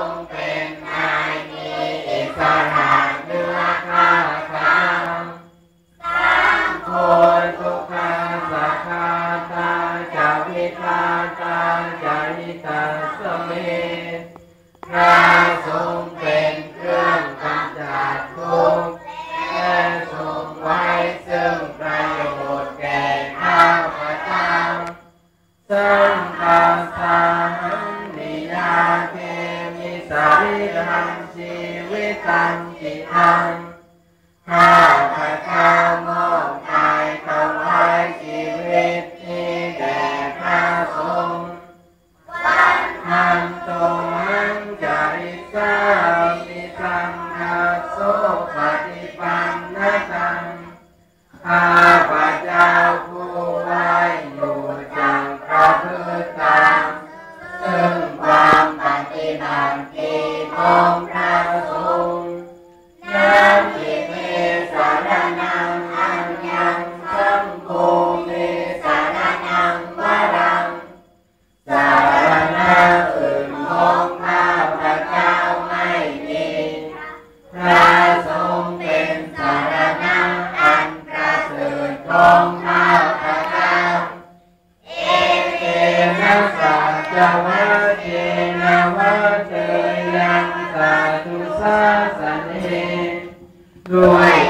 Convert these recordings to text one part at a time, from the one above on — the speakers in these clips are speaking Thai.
ง งจิตังข้าพเจ้ามอบกายถวายชีวิตนี้แด่พระสงฆ์ทันโตหังจาริสามิสังฆาโสปฏิปันนตังข้าพเจ้าผู้ ของข้าพเจ้าเอเกนะสัจวัตเจนะวัตเตยังสาธุสาสเนด้วย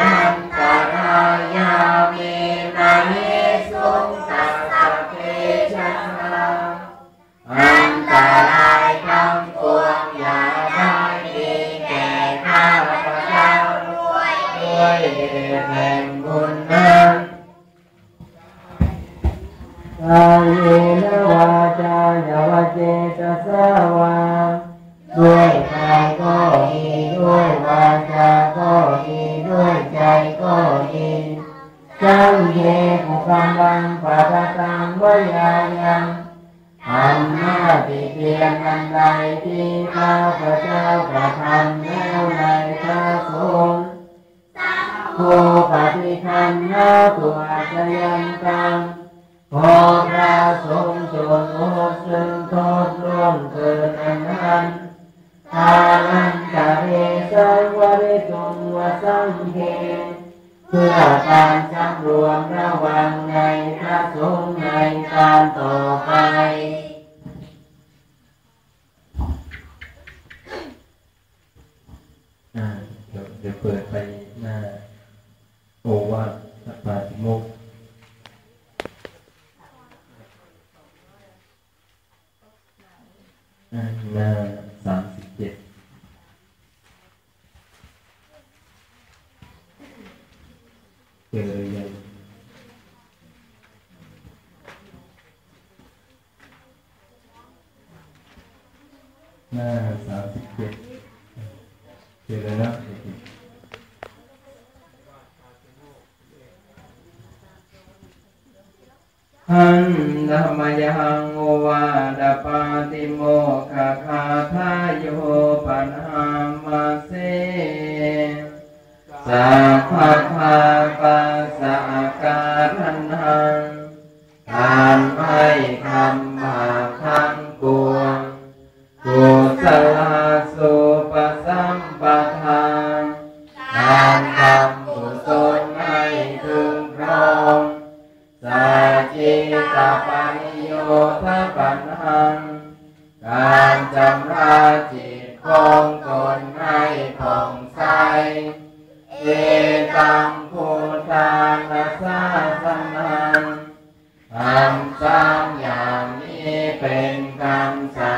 อันตรายามีมานิสุงสัสสะเทชะนาอันตรายทั้งปวงอย่าได้มีแก่ข้าพเจ้าด้วยเหตุแห่งบุญนั้นกายนวาจายาวเจตสาวาด้วยกายก็ดี เกตุกำลังปัจตังวายายังทำหน้าที่เพียงอันใดที่ข้าพระเจ้ากระทำแล้วในพระสงฆ์ผู้ปฏิคันนาตัวจะยังกังขอพระสงฆ์จงโอซึ่งโทษร่วมเกินอันนั้นทานันตะเรสังวริตุงวสังเกเพื่อการำรวมระวังในพระสงฆ์ในการต่อไปเดี๋ยวเดี๋ยวเปิดไปหน้าโอวาทปาติโมกหน้าสามสิบเจ็ด เจอยังหน้าสามสิบเจ็ดเจอแล้วนะหันธรรมยังโอวาดปาติโมกขคาทายโยปัญหามาเส สัพพะภาปัสการนังทำให้ทำมาทั้งปวงกุศลสุปสมปทานทำทำกุศลให้ถึงพร้อมสัจิตาปัญโยทปัญหังการจำราจิตของตนให้ผ่องใส เอตังพุทธานาสาสนังคมสามอย่างนี้เป็นคำสั่ง